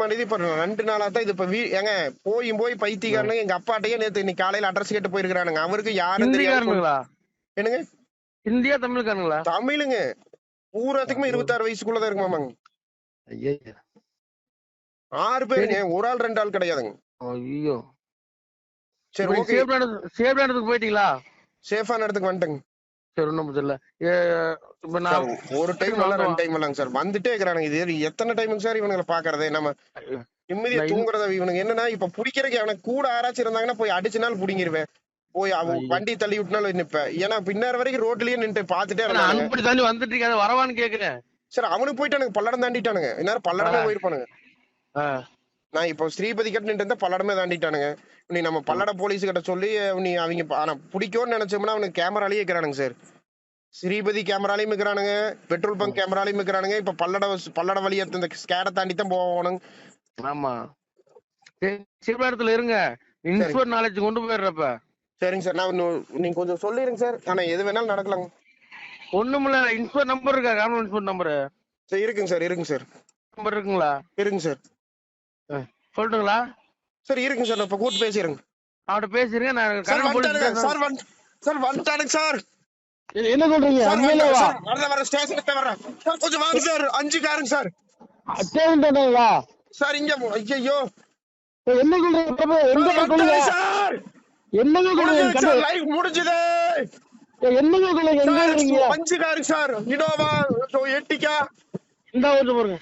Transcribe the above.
மாட்டேது இப்ப ரெண்டு நாளா தான் இது இப்ப வீ ஏங்க போய் போய் பைத்தியக்காரனுங்க எங்க அப்பாட்டையே நேத்து இன்னைக்கு காலையில அட்ரஸ் கேட்டு போயிருக்கானுங்க அவருக்கு யாரும் தெரியாது ஹிந்திக்காரனுங்களா என்னங்க? இந்தியா தமிழ்காரனுங்களா? தமிழுங்க. பூராத்துக்குமே இருபத்தாறு வயசுக்குள்ளதான் இருக்கு மாமாங்க ஐயா ஆறு பேருங்க. ஒரு ஆள் ரெண்டு ஆள் கிடையாதுங்க. ஐயோ சரி ஓகே. சேஃப்டான இடத்துக்கு போயிட்டீங்களா? சேஃபான இடத்துக்கு வந்துட்டேங்க. சரி ஒரு டைம் இல்ல ரெண்டு டைம் இல்லைங்க சார். வந்துட்டே இருக்கிறானுங்க. இது எத்தனை டைமுங்க சார் இவனுங்களை பாக்குறது நம்ம நிம்மதியா தூங்குறத இவனுக்கு என்னன்னா இப்ப பிடிக்கிறதுக்கு அவனுக்கு கூட யாராச்சும் இருந்தாங்கன்னா போய் அடிச்ச நாள் புடிங்கிருவேன். போய் அவன். வண்டி தள்ளி விட்டுனாலும் நிப்பேன். ஏன்னா பின்னார் வரைக்கும் ரோட்லயே நின்று பாத்துட்டே அனுப்பி தாண்டி வந்துட்டு இருக்கேன் அது வரவான்னு கேக்குறேன். சார் அவனுக்கு போயிட்டானுங்க. பல்லடம் தாண்டிட்டானுங்க. இந்நேரம் பல்லடமே. போயிருப்பானுங்க. நான் இப்போ ஸ்ரீபதி கிட்ட நின்று இருந்தா பல்லடமே தாண்டிட்டானுங்க. நீ நம்ம பல்லட போலீஸ் கிட்ட சொல்லி நீ அவங்க ஆனா பிடிக்கும்னு நினைச்சோம்னா அவனுக்கு கேமராலேயே இருக்கிறானுங்க சார் ஸ்ரீபதி கேமராலையும் இருக்கிறானுங்க பெட்ரோல் பங்க் கேமராலையும் இருக்கிறானுங்க இப்ப பல்லட பல்லட வழியா இந்த ஸ்கேடை தாண்டி தான் போவானுங்க. ஆமா. இடத்துல இருங்க. இன்ஸ்போர்ட் நாலேஜ் கொண்டு போயிடுறப்ப. சரிங்க சார் நான் நீங்க கொஞ்சம் சொல்லிடுங்க சார் ஆனா எது வேணாலும் நடக்கலாங்க. ஒண்ணுமில்ல இன்ஸ்போர்ட் நம்பர் இருக்கா? கவர்மெண்ட் இன்ஸ்போர்ட் நம்பர் சரி இருக்குங்க சார் இருக்குங்க சார் நம்பர் இருக்குங்களா? இருக்குங்க சார் சொல்லட்டுங்களா சார் இருக்குங்க சார் இப்ப கூட்டு பேசிடுங்க அவட்ட பேசிருங்க நான் சார் வந்துட்டானுங்க சார் வந்து சார் வந்துட்டானுங்க சார். என்ன சொல்றீங்க? சார் உண்மையிலே வந்துட்டாங்க வா சார். வரத வர ஸ்டேஷனுக்கு வரேன் சார் கொஞ்சம் வாங்க சார். அஞ்சு காருங்க சார். ஸ்டேஷன் தானேங்களா? சார் இங்க ஐயோ என்ன சொல்றீங்க? எங்க சொல்லுங்க சார். என்னங்க சொல்றீங்க முடிஞ்சது சார் லைவ் முடிஞ்சது. என்னங்க சொல்லுங்க எங்க இருக்கீங்க அஞ்சு காருங்க சார். இனோவா எட்டிக்கா இந்த ஊருக்கு போறீங்க